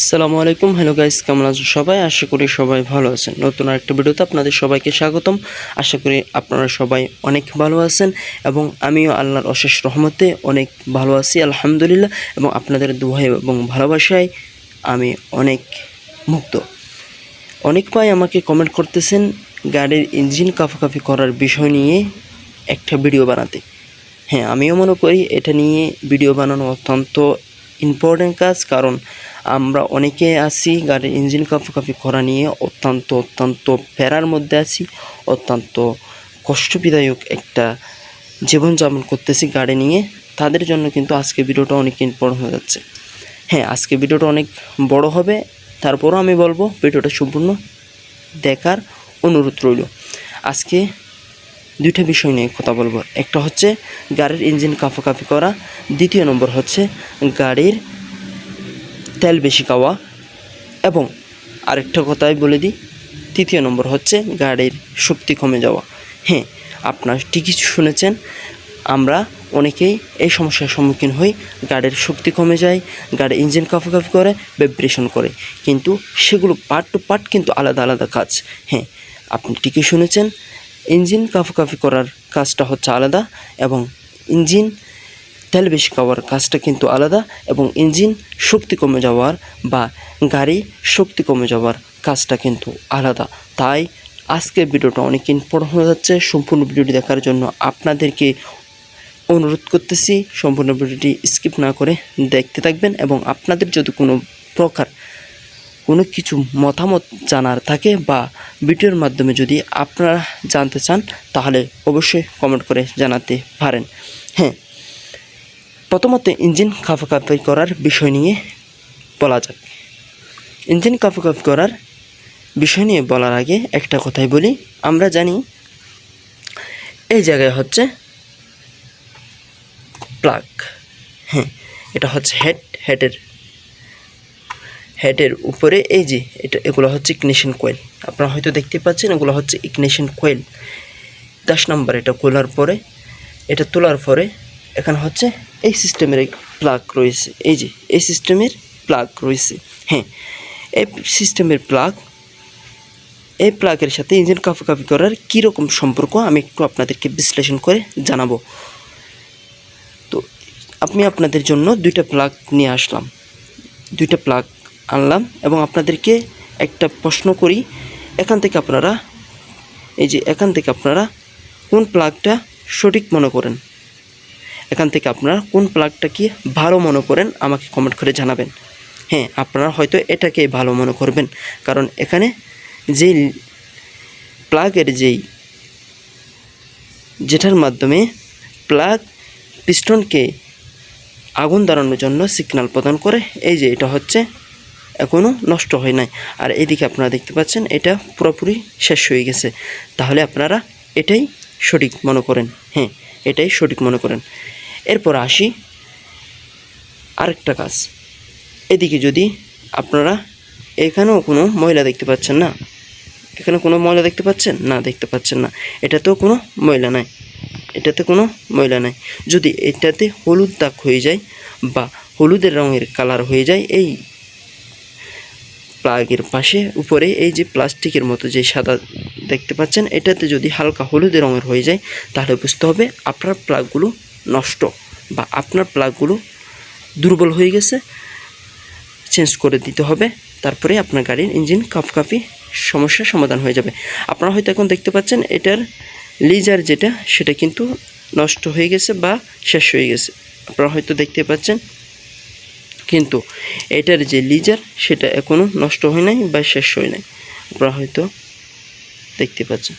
আসসালামু আলাইকুম। Hello guys কেমন আছেন সবাই? আশা করি সবাই ভালো আছেন। নতুন আরেকটা ভিডিওতে আপনাদের সবাইকে স্বাগতম। আশা করি আপনারা সবাই অনেক ভালো আছেন এবং আমিও আল্লাহর অশেষ রহমতে অনেক ভালো আছি, আলহামদুলিল্লাহ। এবং আপনাদের দুহাই এবং ভালোবাসায় আমি অনেক মুক্ত অনেক ভাই আমাকে কমেন্ট করতেছেন গাড়ির ইঞ্জিন কাফাকাফি করার বিষয় নিয়ে একটা ভিডিও বানাতে। হ্যাঁ আমিও মনে করি এটা নিয়ে ভিডিও বানানো অত্যন্ত ইম্পর্টেন্ট কাজ, কারণ আমরা অনেকে আছি গাড়ির ইঞ্জিন কাফাকাফি করা নিয়ে অত্যন্ত অত্যন্ত প্যারার মধ্যে আছি, অত্যন্ত কষ্টবিদায়ক একটা জীবনযাপন করতেছি গাড়ি নিয়ে। তাদের জন্য কিন্তু আজকে ভিডিওটা অনেক ইম্পর্টেন্ট হয়ে যাচ্ছে। হ্যাঁ আজকে ভিডিওটা অনেক বড় হবে। তারপরও আমি বলব, ভিডিওটা সম্পূর্ণ দেখার অনুরোধ রইল। আজকে দুইটা বিষয় নিয়ে কথা বলব। একটা হচ্ছে গাড়ির ইঞ্জিন কাফাকাফি করা, দ্বিতীয় নম্বর হচ্ছে গাড়ির তেল বেশি খাওয়া এবং আরেকটা কথাই বলে দিই, তৃতীয় নম্বর হচ্ছে গাড়ির শক্তি কমে যাওয়া। হ্যাঁ আপনার ঠিকই শুনেছেন, আমরা অনেকেই এই সমস্যার সম্মুখীন হই, গাড়ির শক্তি কমে যায়, গাড়ির ইঞ্জিন কাফাকাফি করে ভাইব্রেশন করে। কিন্তু সেগুলো পার্ট টু পার্ট কিন্তু আলাদা আলাদা কাজ। হ্যাঁ আপনি ঠিকই শুনেছেন ইঞ্জিন কাফাকাফি করার কাজটা হচ্ছে আলাদা এবং ইঞ্জিন তেল বেশি খাওয়ার কাজটা কিন্তু আলাদা এবং ইঞ্জিন শক্তি কমে যাওয়ার বা গাড়ি শক্তি কমে যাওয়ার কাজটা কিন্তু আলাদা। তাই আজকের ভিডিওটা অনেক ইম্পর্টেন্ট হয়ে যাচ্ছে। সম্পূর্ণ ভিডিওটি দেখার জন্য আপনাদেরকে অনুরোধ করতেছি, সম্পূর্ণ ভিডিওটি স্কিপ না করে দেখতে থাকবেন এবং আপনাদের যদি কোনো প্রকার কোনো কিছু মতামত জানার থাকে বা ভিডিওর মাধ্যমে যদি আপনারা জানতে চান, তাহলে অবশ্যই কমেন্ট করে জানাতে পারেন। হ্যাঁ প্রথমত ইঞ্জিন কাফাকাফি করার বিষয় নিয়ে বলা যাক। ইঞ্জিন কাফাকাফি করার বিষয় নিয়ে বলার আগে একটা কথাই বলি। আমরা জানি এই জায়গায় হচ্ছে প্লাগ হ্যাঁ এটা হচ্ছে হেড হেডের হেডের উপরে, এই যে এটা, এগুলো হচ্ছে ইগনিশন কোয়েল আপনারা হয়তো দেখতে পাচ্ছেন, এগুলো হচ্ছে ইগনিশন কোয়েল দশ নম্বর এটা খোলার পরে, এটা তোলার পরে, এখানে হচ্ছে এই সিস্টেমের প্লাগ রয়েছে। এই যে, এই সিস্টেমের প্লাগ রয়েছে। হ্যাঁ এই সিস্টেমের প্লাগ এই প্লাগের সাথে ইঞ্জিন কাফাকাফি করার কীরকম সম্পর্ক আমি একটু আপনাদেরকে বিশ্লেষণ করে জানাব। তো, আমি আপনাদের জন্য দুইটা প্লাগ নিয়ে আসলাম। দুইটা প্লাগ আনলাম এবং আপনাদেরকে একটা প্রশ্ন করি। এখান থেকে আপনারা, এই যে এখান থেকে আপনারা কোন প্লাগটা সঠিক মনে করেন? এখান থেকে আপনারা কোন প্লাগটা কি ভালো মনে করেন আমাকে কমেন্ট করে জানাবেন। হ্যাঁ আপনারা হয়তো এটাকে ভালো মনে করবেন, কারণ এখানে যেই প্লাগের যেই যেটার মাধ্যমে প্লাগ পিস্টনকে আগুন দাঁড়ানোর জন্য সিগন্যাল প্রদান করে, এই যে এটা হচ্ছে এখনও নষ্ট হয় নাই। আর এদিকে আপনারা দেখতে পাচ্ছেন, এটা পুরোপুরি শেষ হয়ে গেছে। তাহলে আপনারা এটাই সঠিক মনে করেন। হ্যাঁ এটাই সঠিক মনে করেন। এরপর আসি আরেকটা কাজ। এদিকে যদি আপনারা এখানেও কোনো ময়লা দেখতে পাচ্ছেন না? এখানে কোনো ময়লা দেখতে পাচ্ছেন? না, দেখতে পাচ্ছেন না। এটাতেও কোনো ময়লা নাই। এটাতে কোনো ময়লা নাই। যদি এটাতে হলুদ দাগ হয়ে যায় বা হলুদের রঙের কালার হয়ে যায়, এই প্লাগের পাশে, উপরে এই যে প্লাস্টিকের মতো যে সাদা দেখতে পাচ্ছেন, এটাতে যদি হালকা হলুদ রঙের হয়ে যায়, তাহলে বুঝতে হবে আপনার প্লাগগুলো নষ্ট বা আপনার প্লাগগুলো দুর্বল হয়ে গেছে। চেঞ্জ করে দিতে হবে, তারপরে আপনার গাড়ির ইঞ্জিন কাফকাফি সমস্যার সমাধান হয়ে যাবে। আপনারা হয়তো এখন দেখতে পাচ্ছেন, এটার লিজার যেটা, সেটা কিন্তু নষ্ট হয়ে গেছে বা শেষ হয়ে গেছে। আপনারা হয়তো দেখতে পাচ্ছেন কিন্তু এটার যে লিজার, সেটা এখনও নষ্ট হয় নাই বা শেষ হয় নাই। আপনারা হয়তো দেখতে পাচ্ছেন।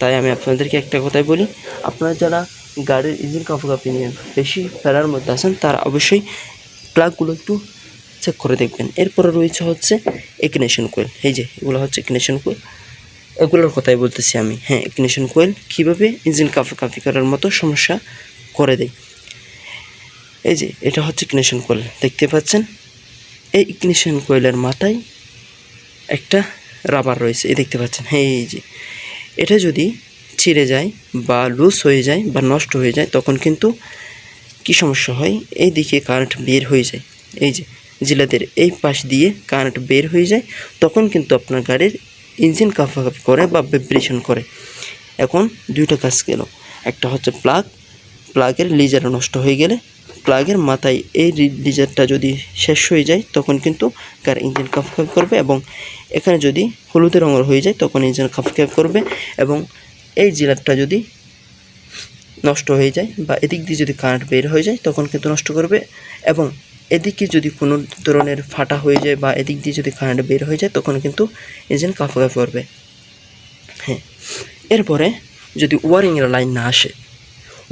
তাই আমি আপনাদেরকে একটা কথাই বলি, আপনারা যারা গাড়ির ইঞ্জিন কাফাকাফি নিয়ে বেশি ফেরার মধ্যে আছেন, তারা অবশ্যই প্লাগগুলো একটু চেক করে দেখবেন। এরপরে রয়েছে হচ্ছে ইগনিশন কোয়েল এই যে, এগুলো হচ্ছে ইগনিশন কোয়েল এগুলোর কথাই বলতেছি আমি। হ্যাঁ ইগনিশন কোয়েল কীভাবে ইঞ্জিন কাফাকাফি করার মতো সমস্যা করে দেয় এই যে, এটা হচ্ছে ইগনিশন কোয়েল দেখতে পাচ্ছেন? এই ইগনিশন কোয়েলের মাথায় একটা রাবার রয়েছে, এই দেখতে পাচ্ছেন? হ্যাঁ এই যে, এটা যদি ছিঁড়ে যায় বা লুজ হয়ে যায় বা নষ্ট হয়ে যায়, তখন কিন্তু কি সমস্যা হয়? এই দিকে কারেন্ট বের হয়ে যায়। এই যে, জিলাদের এই পাশ দিয়ে কারেন্ট বের হয়ে যায়, তখন কিন্তু আপনার গাড়ির ইঞ্জিন কাফাকাফি করে বা ভাইব্রেশন করে। এখন দুইটা কাজ গেল। একটা হচ্ছে প্লাগ প্লাগের লিজার নষ্ট হয়ে গেলে প্লাগের মাথায় এই লিজারটা যদি শেষ হয়ে যায়, তখন কিন্তু কার ইঞ্জিন কাফ কাফ করবে এবং এখানে যদি হলুদের রঙের হয়ে যায়, তখন ইঞ্জিন কাফ কাফ করবে এবং এই জিলারটা যদি নষ্ট হয়ে যায় বা এদিক দিয়ে যদি কারেন্ট বের হয়ে যায়, তখন কিন্তু নষ্ট করবে এবং এদিকে যদি কোনো ধরনের ফাটা হয়ে যায় বা এদিক দিয়ে যদি কারেন্ট বের হয়ে যায়, তখন কিন্তু ইঞ্জিন কাফাকাফি করবে। হ্যাঁ এরপরে যদি ওয়ারিংয়ের লাইন না আসে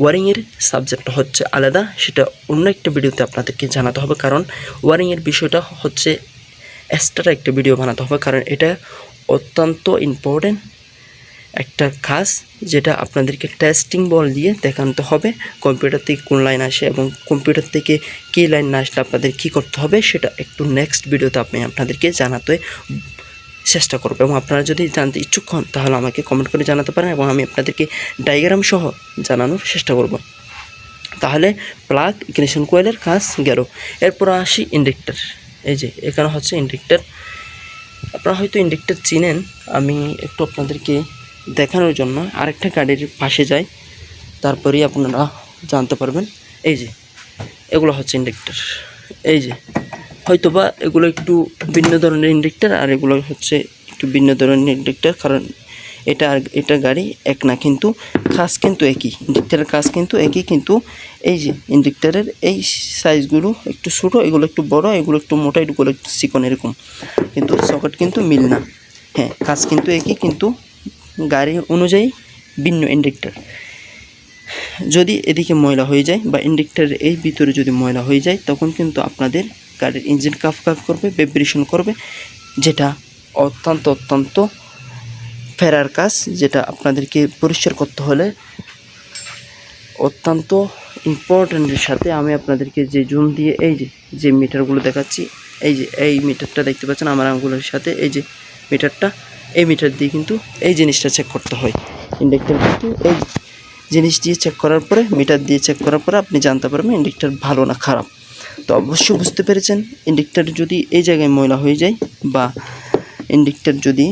ওয়ারিংয়ের সাবজেক্টটা হচ্ছে আলাদা, সেটা অন্য একটা ভিডিওতে আপনাদেরকে জানাতে হবে, কারণ ওয়ারিংয়ের বিষয়টা হচ্ছে এক্সট্রা একটা ভিডিও বানাতে হবে, কারণ এটা অত্যন্ত ইম্পর্টেন্ট একটা কাজ, যেটা আপনাদেরকে টেস্টিং বল দিয়ে দেখাতে হবে কম্পিউটার থেকে কোন লাইন আসে এবং কম্পিউটার থেকে কী লাইন না আসলে আপনাদের কী করতে হবে, সেটা একটু নেক্সট ভিডিওতে আপনি আপনাদেরকে জানাতে চেষ্টা করব। এবং আপনারা যদি জানতে ইচ্ছুক হন, তাহলে আমাকে কমেন্ট করে জানাতে পারেন এবং আমি আপনাদেরকে ডায়াগ্রাম সহ জানানোর চেষ্টা করব। তাহলে প্লাগ ইগনিশন কোয়েলের কাজ গেল এরপর আসি ইন্ডেক্টর এই যে, এখানে হচ্ছে ইন্ডেক্টর আপনারা হয়তো ইন্ডেক্টর চিনেন, আমি একটু আপনাদেরকে দেখানোর জন্য আরেকটা গাড়ির পাশে যাই, তারপরেই আপনারা জানতে পারবেন। এই যে, এগুলো হচ্ছে ইন্ডেক্টর এই যে হয়তোবা এগুলো একটু ভিন্ন ধরনের ইন্ডেক্টর আর এগুলো হচ্ছে একটু ভিন্ন ধরনের ইন্ডেক্টর, কারণ এটা আর এটা গাড়ি এক না, কিন্তু কাজ কিন্তু একই, ইন্ডেক্টরের কাজ কিন্তু একই, কিন্তু এই যে ইন্ডেক্টরের এই সাইজগুলো একটু ছোটো, এগুলো একটু বড়, এগুলো একটু মোটা, এগুলো একটু চিকন এরকম, কিন্তু সকেট কিন্তু মিল না। হ্যাঁ কাজ কিন্তু একই, কিন্তু গাড়ি অনুযায়ী ভিন্ন ইন্ডেক্টর। যদি এদিকে ময়লা হয়ে যায় বা ইন্ডেক্টরের এই ভিতরে যদি ময়লা হয়ে যায়, তখন কিন্তু আপনাদের গাড়ির ইঞ্জিন কাফ কাফ করবে ভাইব্রেশন করবে, যেটা অত্যন্ত অত্যন্ত ফেরার কাজ, যেটা আপনাদেরকে পরিষ্কার করতে হলে অত্যন্ত ইম্পর্ট্যান্টের সাথে আমি আপনাদেরকে যে জুম দিয়ে, এই যে যে মিটারগুলো দেখাচ্ছি, এই যে, এই মিটারটা দেখতে পাচ্ছেন, আমার আঙুলের সাথে, এই যে মিটারটা এই মিটার দিয়ে কিন্তু এই জিনিসটা চেক করতে হয়। ইন্ডেক্টর কিন্তু এই জিনিস দিয়ে চেক করার পরে মিটার দিয়ে চেক করার পরে আপনি জানতে পারবেন ইন্ডেক্টর ভালো না খারাপ। তো অবশ্যই বুঝতে পেরেছেন, ইন্ডেক্টর যদি এই জায়গায় ময়লা হয়ে যায় বা ইন্ডেক্টর যদি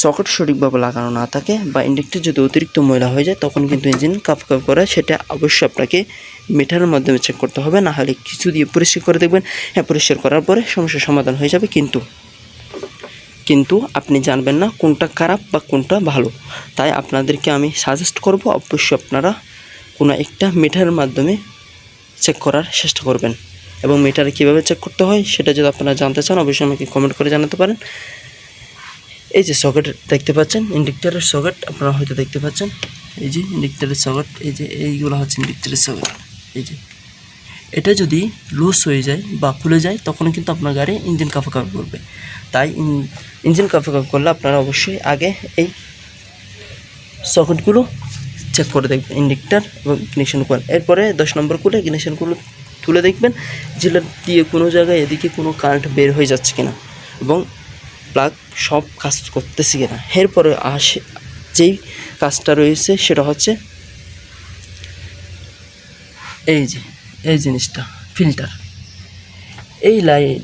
সকেট সঠিকভাবে লাগানো না থাকে বা ইন্ডেক্টর যদি অতিরিক্ত ময়লা হয়ে যায়, তখন কিন্তু ইঞ্জিন কাপ কাপ করে। সেটা অবশ্যই আপনাকে মিটারের মাধ্যমে চেক করতে হবে, না হলে কিছু দিয়ে পরিষ্কার করে দেখবেন। হ্যাঁ পরিষ্কার করার পরে সমস্যার সমাধান হয়ে যাবে কিন্তু কিন্তু আপনি জানবেন না কোনটা খারাপ বা কোনটা ভালো। তাই আপনাদেরকে আমি সাজেস্ট করব, অবশ্যই আপনারা কোনো একটা মিটারের মাধ্যমে চেক করার চেষ্টা করবেন। এবং মিটারে কীভাবে চেক করতে হয় সেটা যদি আপনারা জানতে চান, অবশ্যই আমাকে কমেন্ট করে জানাতে পারেন। এই যে সকেট দেখতে পাচ্ছেন, ইন্ডিক্টারের সকেট আপনারা হয়তো দেখতে পাচ্ছেন। এই যে ইন্ডিক্টারের সকেট এই যে এইগুলো হচ্ছে ইন্ডিক্টারের সকেট এই যে এটা যদি লুজ হয়ে যায় বা খুলে যায় তখন কিন্তু আপনার গাড়ি ইঞ্জিন কাফা কাফি করবে। তাই ইঞ্জিন কাফা কাফি করলে আপনারা অবশ্যই আগে এই সকেটগুলো চেক করে দেখবেন ইন্ডিক্টার এবং ইগনিশন কোয়েল এরপরে দশ নম্বর খুলে ইগনিশনগুলো তুলে দেখবেন যেটা দিয়ে কোনো জায়গায় এদিকে কোনো কারেন্ট বের হয়ে যাচ্ছে কিনা এবং প্লাগ সব কাজ করতেছে কিনা। এরপরে আসে, যেই কাজটা রয়েছে সেটা হচ্ছে এই যে, এই জিনিসটা ফিল্টার এই লাইন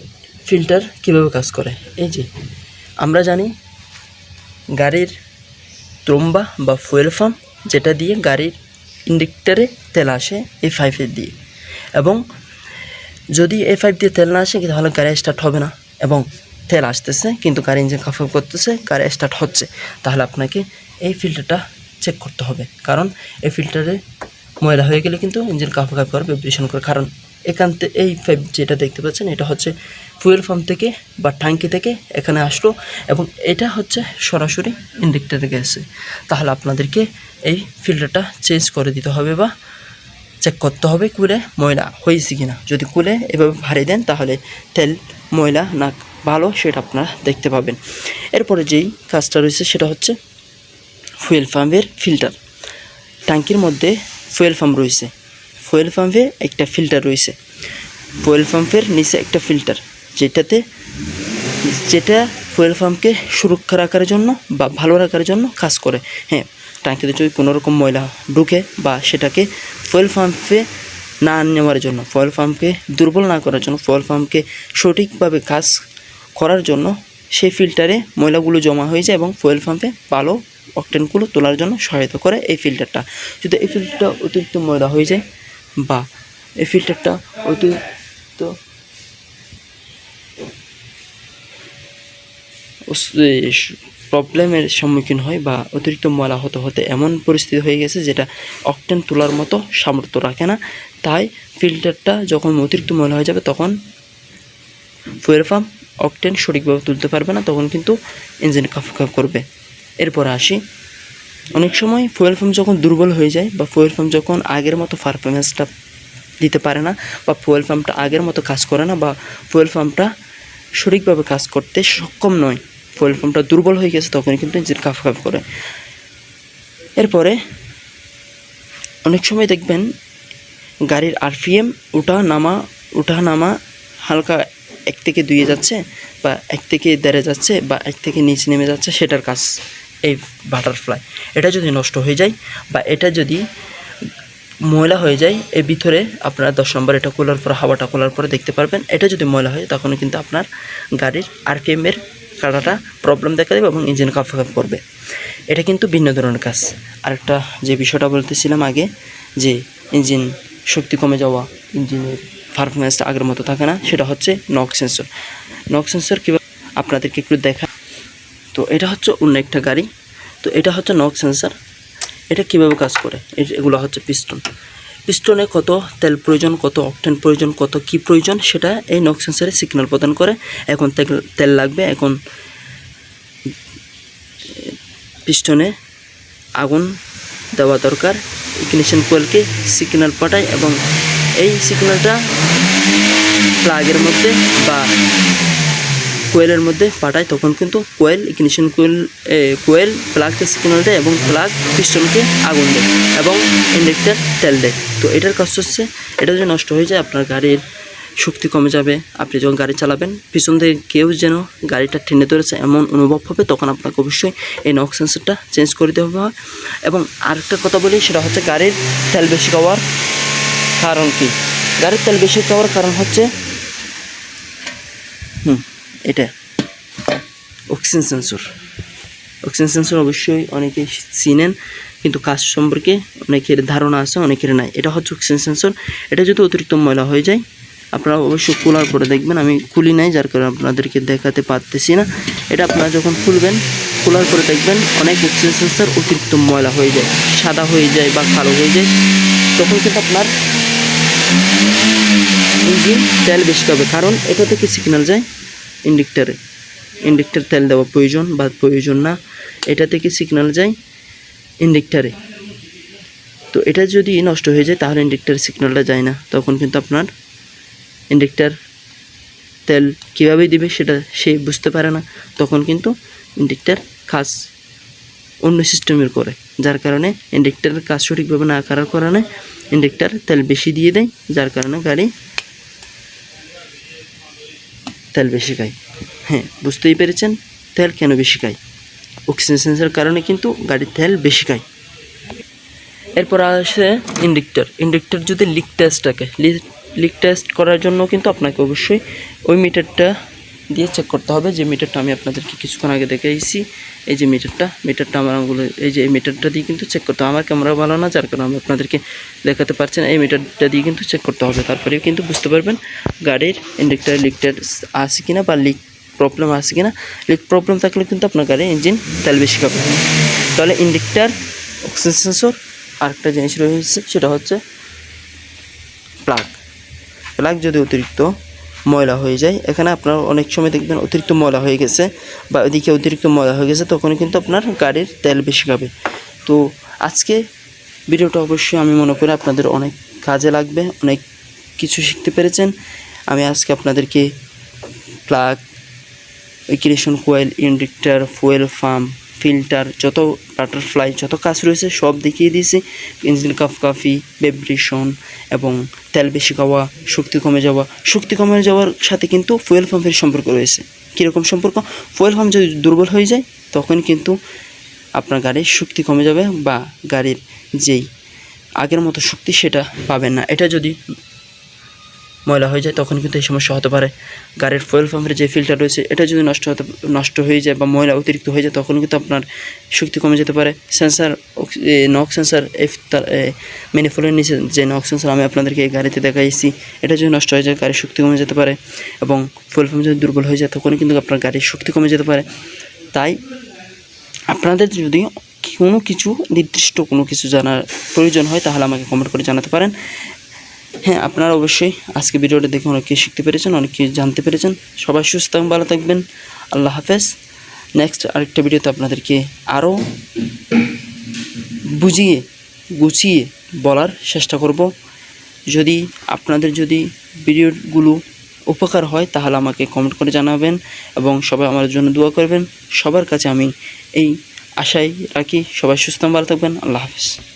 ফিল্টার কীভাবে কাজ করে? এই যে, আমরা জানি গাড়ির ত্রম্বা বা ফুয়েল পাম্প যেটা দিয়ে গাড়ির ইন্ডিকেটারে তেল আসে এই ফাইভের দিয়ে। এবং যদি এ ফাইভ দিয়ে তেল না আসে, তাহলে গাড়ি স্টার্ট হবে না। এবং তেল আসতেছে, কিন্তু গাড়ি ইঞ্জিন কাফ করতেছে, গাড়ি স্টার্ট হচ্ছে। তাহলে আপনাকে এই ফিল্টারটা চেক করতে হবে। কারণ এই ফিল্টারে ময়লা হয়ে গেলে কিন্তু ইঞ্জিন কাফা কাপ করে ভাইব্রেশন করে কারণ এখান থেকে এই পাইপ যেটা দেখতে পাচ্ছেন, এটা হচ্ছে ফুয়েল পাম্প থেকে বা ট্যাঙ্কি থেকে এখানে আসলো এবং এটা হচ্ছে সরাসরি ইন্ডেক্টারে গেছে তাহলে আপনাদেরকে এই ফিল্টারটা চেঞ্জ করে দিতে হবে বা চেক করতে হবে কুলে ময়লা হয়েছে কি না যদি কুলে এভাবে ভারী দেন, তাহলে তেল, ময়লা না ভালো, সেটা আপনারা দেখতে পাবেন। এরপরে যেই কাজটা রয়েছে, সেটা হচ্ছে ফুয়েল পাম্পের ফিল্টার ট্যাঙ্কির মধ্যে ফুয়েল পাম্প রয়েছে। ফুয়েল পাম্পে একটা ফিল্টার রয়েছে। ফুয়েল পাম্পের নিচে একটা ফিল্টার, যেটাতে, যেটা ফুয়েল পাম্পকে সুরক্ষা রাখার জন্য বা ভালো রাখার জন্য কাজ করে। হ্যাঁ ট্যাঙ্কিতে যদি কোনো রকম ময়লা ঢুকে বা সেটাকে ফুয়েল পাম্পে না নেওয়ার জন্য, ফয়েল পাম্পকে দুর্বল না করার জন্য, ফয়েল পাম্পকে সঠিকভাবে কাজ করার জন্য সেই ফিল্টারে ময়লাগুলো জমা হয়ে যায় এবং ফুয়েল পাম্পে ভালো অকটেনগুলো তোলার জন্য সহায়তা করে এই ফিল্টারটা। যদি এই ফিল্টারটা অতিরিক্ত ময়লা হয়ে যায় বা এই ফিল্টারটা অতিরিক্ত প্রবলেমের সম্মুখীন হয় বা অতিরিক্ত ময়লা হতে হতে এমন পরিস্থিতি হয়ে গেছে যেটা অকটেন তোলার মতো সামর্থ্য রাখে না। তাই ফিল্টারটা যখন অতিরিক্ত ময়লা হয়ে যাবে তখন ফুয়েল পাম্প অকটেন সঠিকভাবে তুলতে পারবে না, তখন কিন্তু ইঞ্জিন কাফ কাফ করবে। এরপর আসি অনেক সময় ফুয়েল পাম্প যখন দুর্বল হয়ে যায় বা ফুয়েল পাম্প যখন আগের মতো পারফরমেন্সটা দিতে পারে না বা ফুয়েল পাম্পটা আগের মতো কাজ করে না বা ফুয়েল পাম্পটা সঠিকভাবে কাজ করতে সক্ষম নয় ফুয়েল পাম্পটা দুর্বল হয়ে গেছে তখন কিন্তু ইঞ্জিন কাফ কাফ করে। এরপরে অনেক সময় দেখবেন গাড়ির আরপিএম উঠা, নামা উঠা, নামা হালকা এক থেকে দুইয়ে যাচ্ছে বা এক থেকে দেড়ে যাচ্ছে বা এক থেকে নিচে নেমে যাচ্ছে, সেটার কাজ এই বাটারফ্লাই এটা যদি নষ্ট হয়ে যায় বা এটা যদি ময়লা হয়ে যায়, এর ভিতরে আপনারা দশ নম্বর এটা খোলার পর, হাওয়াটা খোলার পরে দেখতে পারবেন। এটা যদি ময়লা হয় তখন কিন্তু আপনার গাড়ির আরপিএমের কাটাটা প্রবলেম দেখা দেবে এবং ইঞ্জিন কাফ কাফ করবে। এটা কিন্তু ভিন্ন ধরনের কাজ। আরেকটা যে বিষয়টা বলতেছিলাম আগে, যে ইঞ্জিন শক্তি কমে যাওয়া ইঞ্জিনের পারফরমেন্সটা আগের মতো থাকে না, সেটা হচ্ছে নক সেন্সর নক সেন্সর কীভাবে আপনাদেরকে একটু দেখা তো এটা হচ্ছে অন্য একটা গাড়ি। তো এটা হচ্ছে নক সেন্সার এটা কীভাবে কাজ করে? এগুলো হচ্ছে পিস্টন পিস্টনে কত তেল প্রয়োজন, কত অকটেন প্রয়োজন, কত কি প্রয়োজন, সেটা এই নক সেন্সারে সিগন্যাল প্রদান করে। এখন তেল লাগবে, এখন পিস্টনে আগুন দেওয়া দরকার। ইগনিশন কোয়েলকে সিগন্যাল পাঠায় এবং এই সিগন্যালটা প্লাগের মধ্যে বা কোয়েলের মধ্যে পাঠায়, তখন কিন্তু কোয়েল ইগনিশন কোয়েল কোয়েল প্লাগকে সিগন্যাল দেয় এবং প্লাগ পিস্টনকে আগুন দেয় এবং ইন্ডেক্টার তেল দেয়। তো এটার কাজ হচ্ছে, এটা যদি নষ্ট হয়ে যায়, আপনার গাড়ির শক্তি কমে যাবে। আপনি যখন গাড়ি চালাবেন, পিছন থেকে কেউ যেন গাড়িটা টেনে ধরেছে, এমন অনুভব হবে, তখন আপনাকে অবশ্যই এই নক সেন্সারটা চেঞ্জ করে দিতে হবে। এবং আরেকটা কথা বলি, সেটা হচ্ছে গাড়ির তেল বেশি খাওয়ার কারণ কি? গাড়ির তেল বেশি খাওয়ার কারণ হচ্ছে, হুম। এটা অক্সিজেন সেন্সর অক্সিজেন সেন্সর অবশ্যই অনেকে চিনেন, কিন্তু কাজ সম্পর্কে অনেকের ধারণা আছে, অনেকের নাই। এটা হচ্ছে অক্সিজেন সেন্সর এটা যদি অতিরিক্ত ময়লা হয়ে যায়, আপনারা অবশ্যই খোলার পরে দেখবেন। আমি খুলি নাই, যার কারণে আপনাদেরকে দেখাতে পারতেছি না। এটা আপনারা যখন খুলবেন খোলার পরে দেখবেন, অনেক অক্সিজেন সেন্সর অতিরিক্ত ময়লা হয়ে যায়, সাদা হয়ে যায় বা কালো হয়ে যায়। তখন কিন্তু আপনার ইঞ্জিন তেল বেশি হবে কারণ এটা থেকে সিগন্যাল যায়? ইন্ডিক্টারে, ইন্ডিক্টার তেল দেওয়া প্রয়োজন বা প্রয়োজন না। এটা থেকে সিগন্যাল যায় ইন্ডিক্টারে। তো এটা যদি নষ্ট হয়ে যায় তাহলে ইন্ডিক্টার সিগন্যালটা যায় না। তখন কিন্তু আপনার ইন্ডিক্টার তেল কীভাবে দিবে সেটা সে বুঝতে পারে না। তখন কিন্তু ইন্ডিক্টার কাজ অন্য সিস্টেমের করে। যার কারণে ইন্ডেক্টারের কাজ সঠিকভাবে না করার কারণে ইন্ডেক্টার তেল বেশি দিয়ে দেয়। যার কারণে গাড়ি তেল বেশি খাই। হ্যাঁ বুঝতেই পেরেছেন? তেল কেন বেশি খাই? অক্সিজেন সেন্সের কারণে কিন্তু গাড়ির তেল বেশি খায় এরপর আসে ইন্ডিকটার। ইন্ডেক্টর যদি লিক টেস্ট থাকে লিক টেস্ট করার জন্য কিন্তু আপনাকে অবশ্যই ওই মিটারটা দিয়ে চেক করতে হবে যে মিটারটা আমি আপনাদেরকে কিছুক্ষণ আগে দেখাইছি এই যে মিটারটা মিটারটা আমার আঙুলে এই যে এই মিটারটা দিয়ে কিন্তু চেক করতে হবে। আমার ক্যামেরা ভালো না, যার কারণে আমি আপনাদেরকে দেখাতে পারছি না। এই মিটারটা দিয়ে কিন্তু চেক করতে হবে। তারপরে কিন্তু বুঝতে পারবেন গাড়ির ইন্ডেক্টার লিকটার আছে কিনা বা লিক প্রবলেম আছে কিনা। লিক প্রবলেম থাকলে কিন্তু আপনার গাড়ির ইঞ্জিন তেল বেশি খাবে। তাহলে ইন্ডেক্টার অক্সিজেন সেন্সর আরেকটা জিনিস রয়েছে, সেটা হচ্ছে প্লাগ প্লাগ যদি অতিরিক্ত ময়লা হয়ে যায়। এখানে আপনার অনেক সময় দেখবেন অতিরিক্ত ময়লা হয়ে গেছে বা ওইদিকে অতিরিক্ত ময়লা হয়ে গেছে তখন কিন্তু আপনার গাড়ির তেল বেশি খাবে। তো আজকে ভিডিওটা অবশ্যই আমি মনে করি আপনাদের অনেক কাজে লাগবে, অনেক কিছু শিখতে পেরেছেন। আমি আজকে আপনাদেরকে plug ইকুরেশন coil, injector, fuel pump, filter, যত বাটারফ্লাই, যত কাজ রয়েছে সব দেখিয়ে দিয়েছি। ইঞ্জিন কাফ কাফি ভেব্রেশন এবং তেল বেশি খাওয়া, শক্তি কমে যাওয়া। শক্তি কমে যাওয়ার সাথে কিন্তু ফুয়েল পাম্পের সম্পর্ক রয়েছে। কীরকম সম্পর্ক? ফুয়েল পাম্প যদি দুর্বল হয়ে যায়, তখন কিন্তু আপনার গাড়ির শক্তি কমে যাবে বা গাড়ির যেই আগের মতো শক্তি সেটা পাবেন না। এটা যদি ময়লা হয়ে যায়, তখন কিন্তু এই সমস্যা হতে পারে। গাড়ির ফুয়েল পাম্পের যে ফিল্টার রয়েছে, এটা যদি নষ্ট হতে, নষ্ট হয়ে যায় বা ময়লা অতিরিক্ত হয়ে যায়, তখন কিন্তু আপনার শক্তি কমে যেতে পারে। সেন্সার নক সেন্সার এফ তার ম্যানিফোলের নিচে যে নক সেন্সার আমি আপনাদেরকে এই গাড়িতে দেখাইছি, এটা যদি নষ্ট হয়ে যায়, গাড়ির শক্তি কমে যেতে পারে এবং ফুয়েল পাম্প যদি দুর্বল হয়ে যায়, তখন কিন্তু আপনার গাড়ির শক্তি কমে যেতে পারে। তাই আপনাদের যদি কোনো কিছু, নির্দিষ্ট কোনো কিছু জানার প্রয়োজন হয়, তাহলে আমাকে কমেন্ট করে জানাতে পারেন। হ্যাঁ আপনারা অবশ্যই আজকে ভিডিওটা দেখে অনেক কিছু শিখতে পেরেছেন, অনেক কিছু জানতে পেরেছেন। সবাই সুস্থ এবং ভালো থাকবেন। আল্লাহ হাফেজ। নেক্সট আরেকটা ভিডিওতে আপনাদেরকে আরও বুঝিয়ে, গুছিয়ে বলার চেষ্টা করব। যদি আপনাদের যদি ভিডিওগুলো উপকার হয়, তাহলে আমাকে কমেন্ট করে জানাবেন এবং সবাই আমার জন্য দোয়া করবেন। সবার কাছে আমি এই আশাই রাখি। সবাই সুস্থ ভালো থাকবেন। আল্লাহ হাফেজ।